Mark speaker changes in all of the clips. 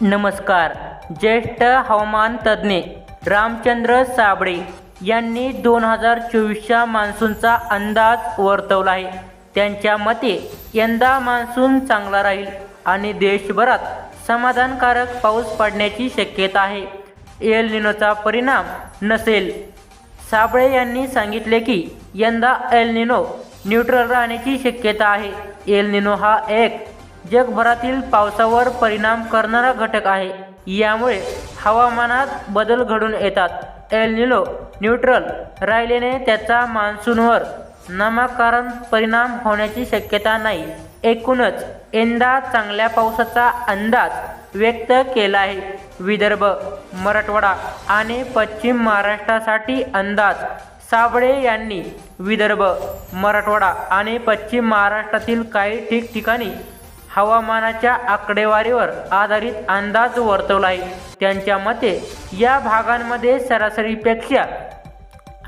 Speaker 1: नमस्कार. ज्येष्ठ हवामान तज्ज्ञ रामचंद्र साबळे यांनी दोन हजार चोवीसच्या मान्सूनचा अंदाज वर्तवला आहे. त्यांच्या मते यंदा मान्सून चांगला राहील आणि देशभरात समाधानकारक पाऊस पडण्याची शक्यता आहे. एल निनोचा परिणाम नसेल. साबळे यांनी सांगितले की यंदा एल निनो न्यूट्रल राहण्याची शक्यता आहे. एल निनो हा एक जगभरातील पावसावर परिणाम करणारा घटक आहे. यामुळे हवामानात बदल घडून येतात. एल निलो न्यूट्रल राहिल्याने त्याचा मान्सूनवर नामाकारण परिणाम होण्याची शक्यता नाही. एकूणच यंदा चांगल्या पावसाचा अंदाज व्यक्त केला आहे. विदर्भ मराठवाडा आणि पश्चिम महाराष्ट्रासाठी अंदाज. साबळे यांनी विदर्भ मराठवाडा आणि पश्चिम महाराष्ट्रातील काही ठिकठिकाणी हवामानाच्या आकडेवारीवर आधारित अंदाज वर्तवला आहे त्यांच्या मते या भागांमध्ये सरासरीपेक्षा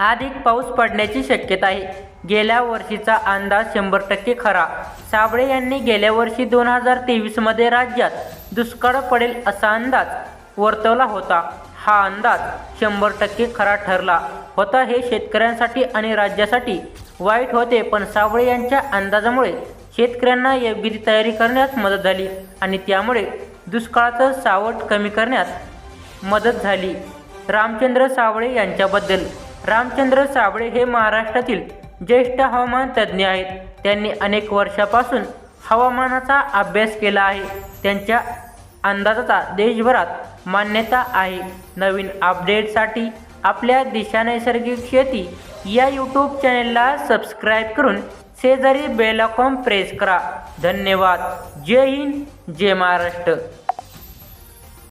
Speaker 1: अधिक पाऊस पडण्याची शक्यता आहे. गेल्या वर्षीचा अंदाज शंभर टक्के खरा. साबळे यांनी गेल्या वर्षी दोन हजार तेवीसमध्ये राज्यात दुष्काळ पडेल असा अंदाज वर्तवला होता. हा अंदाज शंभर टक्के खरा ठरला होता हे शेतकऱ्यांसाठी आणि राज्यासाठी वाईट होते पण साबळे यांच्या अंदाजामुळे शेतकऱ्यांना या ती तयारी करण्यास मदत झाली आणि त्यामुळे दुष्काळाचं सावट कमी करण्यास मदत झाली. रामचंद्र सावळे यांच्याबद्दल. रामचंद्र सावळे हे महाराष्ट्रातील ज्येष्ठ हवामान तज्ज्ञ आहेत. त्यांनी अनेक वर्षापासून हवामानाचा अभ्यास केला आहे. त्यांच्या अंदाजाचा देशभरात मान्यता आहे. नवीन अपडेटसाठी आपल्या दिशा नैसर्गिक शेती या यूट्यूब चॅनेलला सबस्क्राईब करून शेजारी बेलॉकॉम प्रेस करा. धन्यवाद. जय हिंद जय महाराष्ट्र.